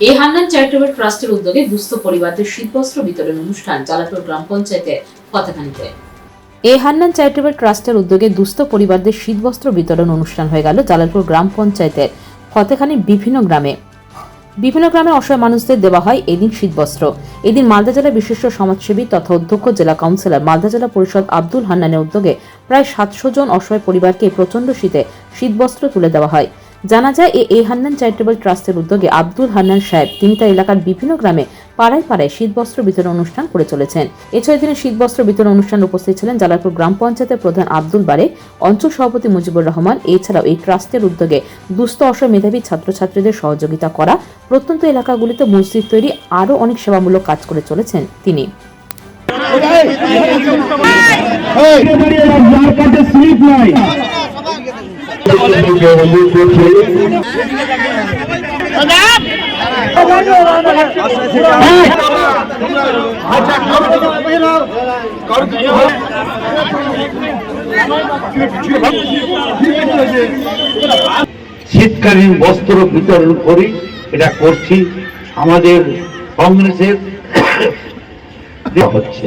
এই হান্নান চ্যারিটেবল ট্রাস্টের উদ্যোগে দুস্থ পরিবারদের শীতবস্ত্র বিতরণ অনুষ্ঠান জালাপুর গ্রাম পঞ্চায়েতের পতাকানিতে এই হান্নান চ্যারিটেবল ট্রাস্টের উদ্যোগে দুস্থ পরিবারদের শীতবস্ত্র বিতরণ অনুষ্ঠান হয়ে গেল জালালপুর গ্রাম পঞ্চায়েতের ফতেখানির বিভিন্ন গ্রামে। বিভিন্ন গ্রামের অসহায় মানুষদের দেওয়া হয় এদিন শীতবস্ত্র। এদিন মালদা জেলা বিশিষ্ট সমাজসেবী তথা অধ্যক্ষ জেলা কাউন্সিলর মালদা জেলা পরিষদ আব্দুল হান্নানের উদ্যোগে প্রায় সাতশো জন অসহায় পরিবারকে প্রচণ্ড শীতে শীতবস্ত্র তুলে দেওয়া হয়। জানা যায় এই এ হান্নান চ্যারিটেবল ট্রাস্টের উদ্যোগে আব্দুল হান্নান সাহেব তিনি তার এলাকার বিভিন্ন গ্রামে পাড়ায় পাড়ায় শীতবস্ত্র বিতরণ অনুষ্ঠান করে চলেছেন এছাড়া তিনি শীতবস্ত্র বিতরণ অনুষ্ঠান উপস্থিত ছিলেন জালালপুর গ্রাম পঞ্চায়েতের প্রধান আব্দুল বারে অঞ্চল সভাপতি মুজিবুর রহমান এছাড়াও এই ট্রাস্টের উদ্যোগে দুস্থ অসহায় মেধাবী ছাত্রছাত্রীদের সহযোগিতা করা প্রত্যন্ত এলাকাগুলিতে মসজিদ তৈরি আরও অনেক সেবামূলক কাজ করে চলেছেন তিনি স্লিপ নাই শীতকালীন বস্ত্র বিতরণ করি এটা করছি। আমাদের কংগ্রেসের হচ্ছে।